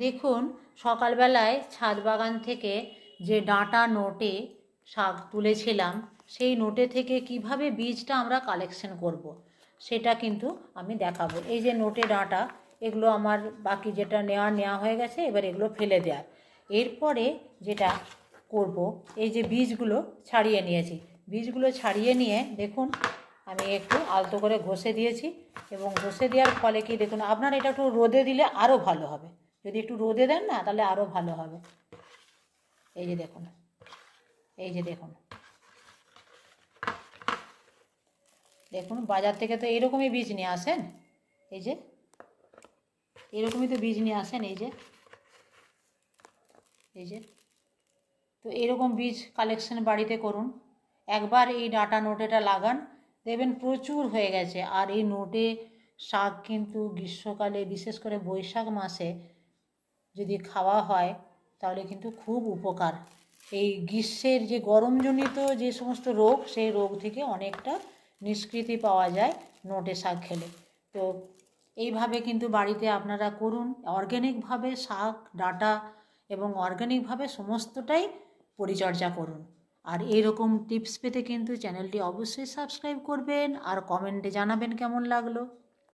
দেখুন, সকালবেলায় ছাদ বাগান থেকে যে ডাঁটা নোটে শাক তুলেছিলাম, সেই নোটে থেকে কীভাবে বীজটা আমরা কালেকশন করব। সেটা কিন্তু আমি দেখাবো। এই যে নোটে ডাঁটা, এগুলো আমার বাকি যেটা নেওয়া নেওয়া হয়ে গেছে, এবার এগুলো ফেলে দেওয়ার। এরপরে যেটা করব, এই যে বীজগুলো ছাড়িয়ে নিয়েছি। বীজগুলো ছাড়িয়ে নিয়ে দেখুন, আমি একটু আলতো করে ঘষে দিয়েছি এবং ঘষে দেওয়ার ফলে কি দেখুন, আপনার এটা একটু রোদে দিলে আরও ভালো হবে। যদি একটু রোদে দেন না, তাহলে আরও ভালো হবে। এই যে দেখুন, এই যে দেখুন। দেখুন, বাজার থেকে তো এরকমই বীজ নিয়ে আসেন, এই যে। এরকমই তো বীজ নিয়ে আসেন, এই যে। এই যে। তো এরকম বীজ কালেকশন বাড়িতে করুন। একবার এই ডাটা নোটেটা লাগান, দেখবেন প্রচুর হয়ে গেছে। আর এই নোটে শাক কিন্তু গ্রীষ্মকালে, বিশেষ করে বৈশাখ মাসে যদি খাওয়া হয়, তাহলে কিন্তু খুব উপকার। এই গ্রীষ্মের যে গরমজনিত যে সমস্ত রোগ, সেই রোগ থেকে অনেকটা নিষ্কৃতি পাওয়া যায় নোটে শাক খেলে। তো এইভাবে কিন্তু বাড়িতে আপনারা করুন। অর্গ্যানিকভাবে শাক, ডাঁটা এবং অর্গ্যানিকভাবে সমস্তটাই পরিচর্যা করুন। আর এইরকম টিপস পেতে কিন্তু চ্যানেলটি অবশ্যই সাবস্ক্রাইব করবেন আর কমেন্টে জানাবেন কেমন লাগল।